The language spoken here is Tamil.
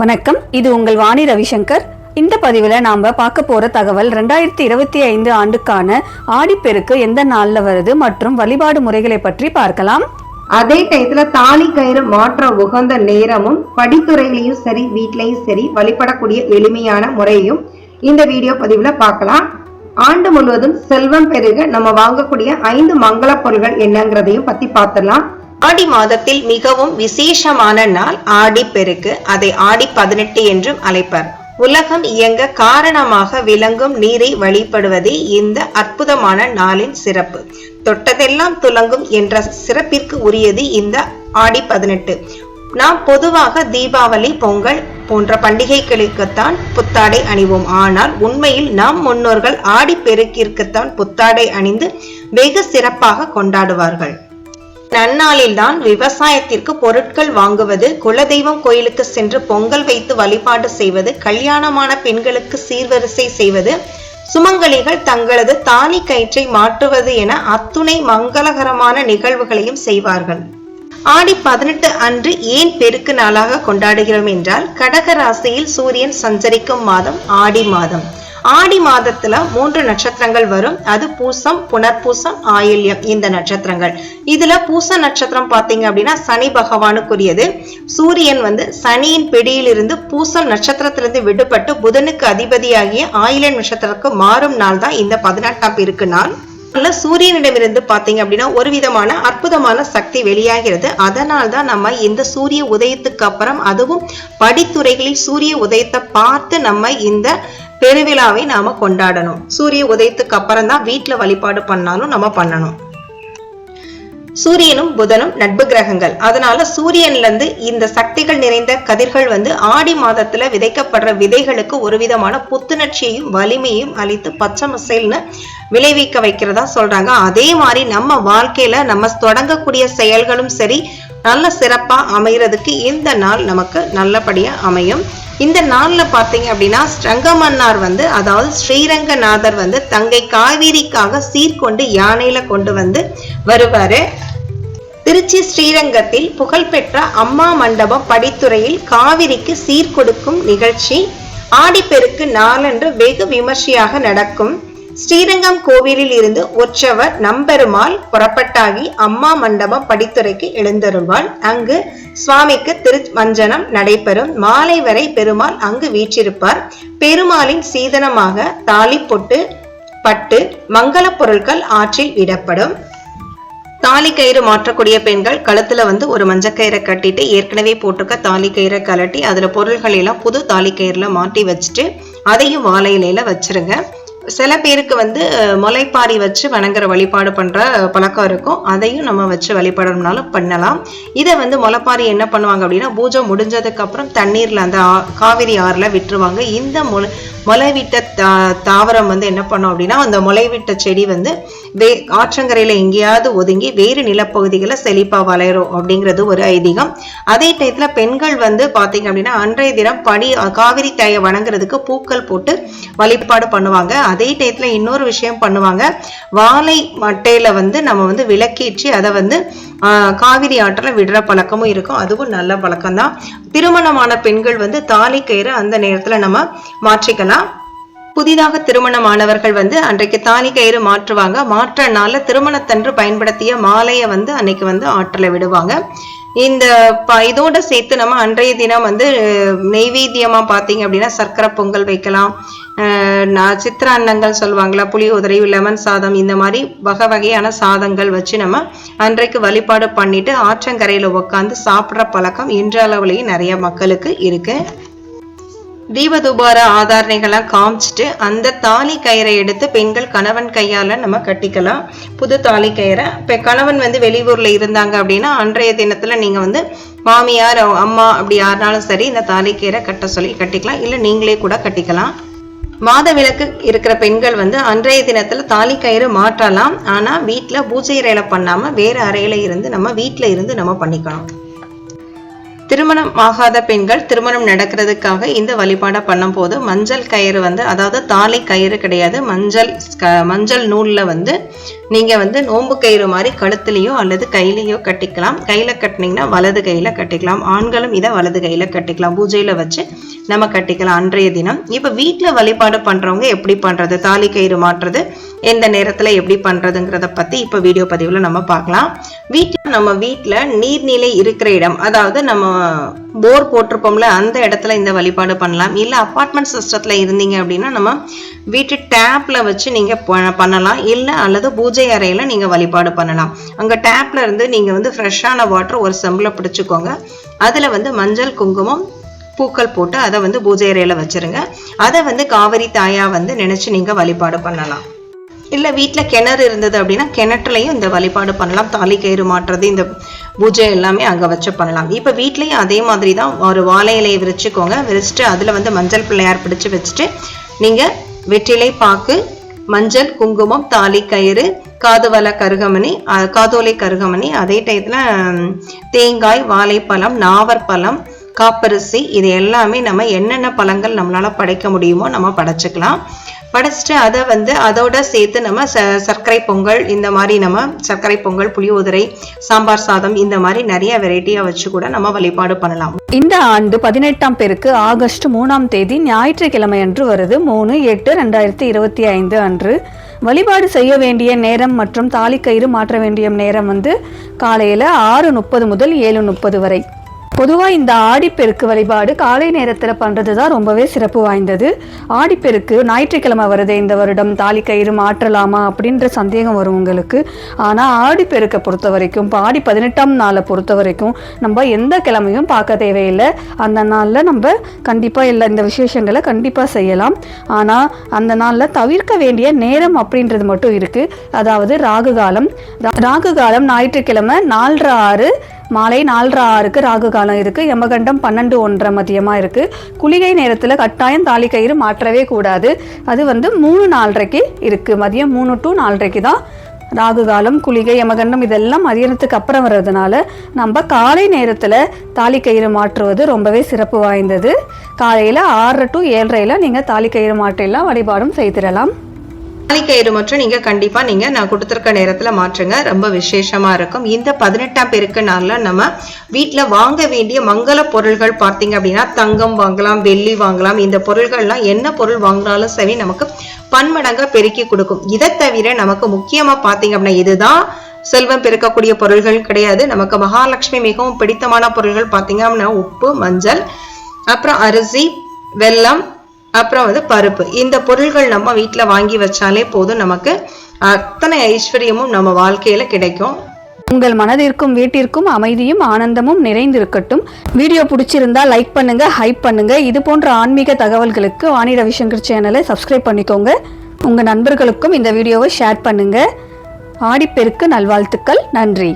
வணக்கம். இது உங்கள் வாணி ரவிசங்கர். இந்த பதிவில் நாம் பார்க்க போகிற தகவல் ரெண்டாயிரத்தி இருபத்தி ஐந்து ஆண்டுக்கான ஆடிப்பெருக்கு எந்த நாளில் வருது மற்றும் வழிபாடு முறைகளை பற்றி பார்க்கலாம். அதே டயத்துல தாலி கயிறு மாற்ற உகந்த நேரமும் படித்துறையிலையும் சரி வீட்லையும் சரி வழிபடக்கூடிய எளிமையான முறையும் இந்த வீடியோ பதிவுல பார்க்கலாம். ஆண்டு முழுவதும் செல்வம் பெருக நம்ம வாங்கக்கூடிய ஐந்து மங்கள பொருள்கள் என்னங்கிறதையும் பத்தி பார்த்துடலாம். ஆடி மாதத்தில் மிகவும் விசேஷமான நாள் ஆடி பெருக்கு. அதை ஆடி பதினெட்டு என்றும் அழைப்பர். உலகம் இயங்க காரணமாக விளங்கும் நீரை வழிபடுவதே இந்த அற்புதமான நாளின் சிறப்பு. தொட்டதெல்லாம் துலங்கும் என்ற சிறப்பிற்கு உரியது இந்த ஆடி பதினெட்டு. நாம் பொதுவாக தீபாவளி பொங்கல் போன்ற பண்டிகைகளுக்குத்தான் புத்தாடை அணிவோம். ஆனால் உண்மையில் நம் முன்னோர்கள் ஆடி பெருக்கிற்குத்தான் புத்தாடை அணிந்து வெகு சிறப்பாக கொண்டாடுவார்கள். நன்னாளில்தான் விவசாயத்திற்கு பொருட்கள் வாங்குவது குலதெய்வம் கோயிலுக்கு சென்று பொங்கல் வைத்து வழிபாடு செய்வது கல்யாணமான பெண்களுக்கு சீர்வரிசை செய்வது சுமங்கலிகள் தங்களது தாலி கயிற்றை மாற்றுவது என அத்துணை மங்களகரமான நிகழ்வுகளையும் செய்வார்கள். ஆடி பதினெட்டு அன்று ஏன் பெருக்கு நாளாக கொண்டாடுகிறோம் என்றால் கடக ராசியில் சூரியன் சஞ்சரிக்கும் மாதம் ஆடி மாதம். ஆடி மாதத்துல மூன்று நட்சத்திரங்கள் வரும். அது பூசம் புனர்பூசம் ஆயில்யம் இந்த நட்சத்திரங்கள். இதுல பூச நட்சத்திரம் பாத்தீங்க அப்படின்னா சனி பகவானுக்குரியது. சூரியன் வந்து சனியின் பிடியிலிருந்து பூசம் நட்சத்திரத்திலிருந்து விடுபட்டு புதனுக்கு அதிபதியாகிய ஆயில நட்சத்திரத்துக்கு மாறும் நாள் தான் இந்த பதினெட்டாம் இருக்கு நாள். அதனால சூரியனிடமிருந்து பாத்தீங்க அப்படின்னா ஒரு விதமான அற்புதமான சக்தி வெளியாகிறது. அதனால் தான் நம்ம இந்த சூரிய உதயத்துக்கு அப்புறம் அதுவும் படித்துறைகளில் சூரிய உதயத்தை பார்த்து நம்ம இந்த பெருவிழாவை நாம கொண்டாடணும். சூரிய உதயத்துக்கு அப்புறம் தான் வீட்டுல வழிபாடு பண்ணாலும் நம்ம பண்ணணும். சூரியனும் புதனும் நட்பு கிரகங்கள். அதனால சூரியன்ல இருந்து இந்த சக்திகள் நிறைந்த கதிர்கள் வந்து ஆடி மாதத்துல விதைக்கப்படுற விதைகளுக்கு ஒரு விதமான புத்துணர்ச்சியையும் வலிமையும் அளித்து பச்சை மசைல்னு விளைவிக்க வைக்கிறதா சொல்றாங்க. அதே மாதிரி நம்ம வாழ்க்கையில நம்ம தொடங்கக்கூடிய செயல்களும் சரி நல்ல சிறப்பா அமைகிறதுக்கு இந்த நாள் நமக்கு நல்லபடியா அமையும். இந்த நாளில் பார்த்தீங்க அப்படின்னா ஸ்ரங்கமன்னார் வந்து அதாவது ஸ்ரீரங்கநாதர் வந்து தங்கை காவேரிக்காக சீர்கொண்டு யானையில கொண்டு வந்து வருவாரு. திருச்சி ஸ்ரீரங்கத்தில் புகழ்பெற்ற அம்மா மண்டபம் படித்துறையில் காவிரிக்கு சீர்கொடுக்கும் நிகழ்ச்சி. ஆடிப்பெருக்கு நாளன்று வெகு விமர்சையாக நடக்கும். ஸ்ரீரங்கம் கோவிலில் இருந்து உற்சவர் நம்பெருமாள் புறப்பட்டாகி அம்மா மண்டபம் படித்துறைக்கு எழுந்தருள்வாள். அங்கு சுவாமிக்கு திருமஞ்சனம் நடைபெறும். மாலை வரை பெருமாள் அங்கு வீற்றிருப்பார். பெருமாளின் சீதனமாக தாலி பொட்டு பட்டு மங்கள பொருட்கள் ஆற்றில் விடப்படும் தாலி கயிறு மாற்றக்கூடிய பெண்கள் கழுத்துல வந்து ஒரு மஞ்சக்கயிறை கட்டிட்டு ஏற்கனவே போட்டிருக்க தாலி கயிறை கலட்டி அதுல பொருள்கள் எல்லாம் புது தாலி கயிறுல மாட்டி வச்சுட்டு அதையும் வாழையிலையில வச்சிருங்க. சில பேருக்கு வந்து முளைப்பாரி வச்சு வணங்குற வழிபாடு பண்ணுற பழக்கம் இருக்கும். அதையும் நம்ம வச்சு வழிபடணும்னாலும் பண்ணலாம். இதை வந்து முளைப்பாரி என்ன பண்ணுவாங்க அப்படின்னா பூஜை முடிஞ்சதுக்கப்புறம் தண்ணீரில் அந்த ஆ- காவிரி ஆறில் விட்டுருவாங்க. இந்த முளை முளைவிட்ட தா தாவரம் வந்து என்ன பண்ணும் அப்படின்னா அந்த முளைவிட்ட செடி வந்து வே ஆற்றங்கரையில் எங்கேயாவது ஒதுங்கி வேறு நிலப்பகுதிகளில் செழிப்பாக வளரும் அப்படிங்கிறது ஒரு ஐதீகம். அதே டயத்தில் பெண்கள் வந்து பார்த்தீங்க அப்படின்னா அன்றைய தினம் படி காவிரி தாயை வணங்குறதுக்கு பூக்கள் போட்டு வழிபாடு பண்ணுவாங்க. அதே டயத்தில் இன்னொரு விஷயம் பண்ணுவாங்க. வாழை மட்டையில வந்து நம்ம வந்து விளக்கேற்றி அதை வந்து காவிரி ஆற்றில் விடுற பழக்கமும் இருக்கும். அதுவும் நல்ல பழக்கம்தான். திருமணமான பெண்கள் வந்து தாலி கயிறு அந்த நேரத்துல நம்ம மாற்றிக்கலாம். புதிதாக திருமணமானவர்கள் வந்து அன்றைக்கு தாலி கயிறு மாற்றுவாங்க. மாற்றனால திருமணத்தன்று பயன்படுத்திய மாலையை வந்து அன்னைக்கு வந்து ஆற்றில் விடுவாங்க. இந்த இதோட சேர்த்து நம்ம அன்றைய தினம் வந்து நெய்வேத்தியமா பார்த்தீங்க அப்படின்னா சர்க்கரை பொங்கல் வைக்கலாம். நான் சித்திர அன்னங்கள் சொல்லுவாங்களா? புளியோதரை லெமன் சாதம் இந்த மாதிரி வகை வகையான சாதங்கள் வச்சு நம்ம அன்றைக்கு வழிபாடு பண்ணிட்டு ஆற்றங்கரையில் உட்காந்து சாப்பிட்ற பழக்கம் இன்றளவுலேயும் நிறைய மக்களுக்கு இருக்கு. தீபதுபார ஆதாரணைகளாக காமிச்சிட்டு அந்த தாலி கயிறை எடுத்து பெண்கள் கணவன் கையால நம்ம கட்டிக்கலாம். புது தாலி கயிறை. இப்போ கணவன் வந்து வெளியூர்ல இருந்தாங்க அப்படின்னா அன்றைய தினத்துல நீங்க வந்து மாமியார் அம்மா அப்படி யாருனாலும் சரி இந்த தாலி கயிறை கட்ட சொல்லி கட்டிக்கலாம். இல்லை நீங்களே கூட கட்டிக்கலாம். மாத விளக்கு இருக்கிற பெண்கள் வந்து அன்றைய தினத்துல தாலி கயிறு மாற்றலாம். ஆனா வீட்டுல பூஜை அறையில பண்ணாம வேற அறையில இருந்து நம்ம வீட்ல இருந்து நம்ம பண்ணிக்கணும். திருமணம் ஆகாத பெண்கள் திருமணம் நடக்கிறதுக்காக இந்த வழிபாடை பண்ணும்போது மஞ்சள் கயிறு வந்து அதாவது தாலி கயிறு கிடையாது மஞ்சள் மஞ்சள் நூல்ல வந்து நீங்க வந்து நோம்பு கயிறு மாதிரி கழுத்துலயோ அல்லது கையிலையோ கட்டிக்கலாம். கையில கட்டினீங்கன்னா வலது கையில கட்டிக்கலாம். ஆண்களும் இதை வலது கையில கட்டிக்கலாம். பூஜையில வச்சு நம்ம கட்டிக்கலாம் அன்றைய தினம். இப்ப வீட்ல வழிபாடு பண்றவங்க எப்படி பண்றது? தாலி கயிறு மாற்றுறது எந்த நேரத்துல எப்படி பண்றதுங்கிறத பத்தி இப்ப வீடியோ பதிவுல நம்ம பார்க்கலாம். வீட்டில் நம்ம வீட்டில் நீர்நிலை இருக்கிற இடம் அதாவது நம்ம போர் போட்டிருப்போம்ல அந்த இடத்துல இந்த வழிபாடு பண்ணலாம். இல்லை அப்பார்ட்மெண்ட் சிஸ்டத்துல இருந்தீங்க அப்படின்னா நம்ம வீட்டு டேப்ல வச்சு நீங்க ப- பண்ணலாம். இல்ல அல்லது பூஜை அறையில நீங்க வழிபாடு பண்ணலாம். அங்க டேப்ல இருந்து நீங்க வந்து ஃப்ரெஷ்ஷான வாட்டர் ஒரு செம்பில் பிடிச்சிக்கோங்க. அதுல வந்து மஞ்சள் குங்குமம் பூக்கள் போட்டு அதை வந்து பூஜை அறையில வச்சிருங்க. அதை வந்து காவிரி தாயா வந்து நினைச்சு நீங்க வழிபாடு பண்ணலாம். இல்லை வீட்டில் கிணறு இருந்தது அப்படின்னா கிணற்றுலையும் இந்த வழிபாடு பண்ணலாம். தாலி கயிறு மாட்டுறது இந்த பூஜை எல்லாமே அங்கே வச்சு பண்ணலாம். இப்போ வீட்லேயும் அதே மாதிரி தான் ஒரு வாழை இலையை விரிச்சுக்கோங்க. விரிச்சிட்டு அதில் வந்து மஞ்சள் பிள்ளையார் பிடிச்சு வச்சுட்டு நீங்கள் வெற்றிலை பாக்கு மஞ்சள் குங்குமம் தாலி கயிறு காதுவல கருகமணி காதோலை கருகமணி அதே டயத்தில் தேங்காய் வாழைப்பழம் நாவற்பழம் காப்பரிசி இது எல்லாமே நம்ம என்னென்ன பழங்கள் நம்மளால படைக்க முடியுமோ நம்ம படைச்சிக்கலாம். படைச்சிட்டு அதை வந்து அதோட சேர்த்து நம்ம ச சர்க்கரை பொங்கல் இந்த மாதிரி நம்ம சர்க்கரை பொங்கல் புளியோதரை சாம்பார் சாதம் இந்த மாதிரி நிறைய வெரைட்டியா வச்சு கூட நம்ம வழிபாடு பண்ணலாம். இந்த ஆண்டு பதினெட்டாம் பேருக்கு ஆகஸ்ட் மூணாம் தேதி ஞாயிற்றுக்கிழமை அன்று வருது. மூணு எட்டு ரெண்டாயிரத்தி இருபத்தி ஐந்து அன்று வழிபாடு செய்ய வேண்டிய நேரம் மற்றும் தாலிக்கயிறு மாற்ற வேண்டிய நேரம் வந்து காலையில் ஆறு முப்பது முதல் ஏழு முப்பது வரை. பொதுவாக இந்த ஆடிப்பெருக்கு வழிபாடு காலை நேரத்தில் பண்ணுறது தான் ரொம்பவே சிறப்பு வாய்ந்தது. ஆடிப்பெருக்கு ஞாயிற்றுக்கிழமை வருது இந்த வருடம் தாலி கயிறு மாற்றலாமா அப்படின்ற சந்தேகம் வரும் உங்களுக்கு. ஆனால் ஆடிப்பெருக்கை பொறுத்த வரைக்கும் இப்போ ஆடி பதினெட்டாம் நாளை பொறுத்த வரைக்கும் நம்ம எந்த கிழமையும் பார்க்க தேவையில்லை. அந்த நாளில் நம்ம கண்டிப்பாக இல்லை இந்த விசேஷங்களை கண்டிப்பாக செய்யலாம். ஆனால் அந்த நாளில் தவிர்க்க வேண்டிய நேரம் அப்படின்றது மட்டும் இருக்குது அதாவது ராகு காலம். ராகு காலம் ஞாயிற்றுக்கிழமை நாலரை ஆறு மாலை நாலரை ஆறுக்கு ராகு காலம் இருக்குது யமகண்டம் பன்னெண்டு ஒன்றரை மதியமாக இருக்குது குளிகை நேரத்தில் கட்டாயம் தாலி கயிறு மாற்றவே கூடாது. அது வந்து மூணு நாலரைக்கு இருக்குது மதியம் மூணு டு நாலரைக்கு தான் ராகு காலம் குளிகை யமகண்டம் இதெல்லாம் மதியானத்துக்கு அப்புறம் வர்றதுனால நம்ம காலை நேரத்தில் தாலி கயிறு மாற்றுவது ரொம்பவே சிறப்பு வாய்ந்தது. காலையில் ஆறரை டு ஏழரையில் நீங்கள் தாலி கயிறு மாற்றிலாம் வழிபாடும் செய்திடலாம். தாலி மற்றும் நீங்க கண்டிப்பா நீங்க நான் கொடுத்துருக்க நேரத்துல மாற்றுங்க. ரொம்ப விசேஷமா இருக்கும். இந்த பதினெட்டாம் பெருக்கு நாள்ல நம்ம வீட்டுல வாங்க வேண்டிய மங்கள பொருள்கள் பார்த்தீங்க அப்படின்னா தங்கம் வாங்கலாம் வெள்ளி வாங்கலாம். இந்த பொருள்கள்லாம் என்ன பொருள் வாங்கினாலும் சரி நமக்கு பன்மடங்கா பெருக்கி கொடுக்கும். இதை தவிர நமக்கு முக்கியமா பார்த்தீங்க அப்படின்னா இதுதான் செல்வம் பெருக்கக்கூடிய பொருள்கள் கிடையாது. நமக்கு மகாலட்சுமி மிகவும் பிடித்தமான பொருள்கள் பார்த்தீங்க அப்படின்னா உப்பு மஞ்சள் அப்புறம் அரிசி வெல்லம் அப்புறம் வந்து பருப்பு. இந்த பொருள்கள் நம்ம வீட்டில் வாங்கி வச்சாலே போதும் நமக்கு. அத்தனை ஐஸ்வர்யமும் நம்ம வாழ்க்கையில கிடைக்கும். உங்கள் மனதிற்கும் வீட்டிற்கும் அமைதியும் ஆனந்தமும் நிறைந்திருக்கட்டும். வீடியோ பிடிச்சிருந்தா லைக் பண்ணுங்க ஹைப் பண்ணுங்க. இது போன்ற ஆன்மீக தகவல்களுக்கு வாணி ரவிசங்கர் சேனலை சப்ஸ்கிரைப் பண்ணிக்கோங்க. உங்கள் நண்பர்களுக்கும் இந்த வீடியோவை ஷேர் பண்ணுங்க. ஆடிப்பெருக்கு நல்வாழ்த்துக்கள். நன்றி.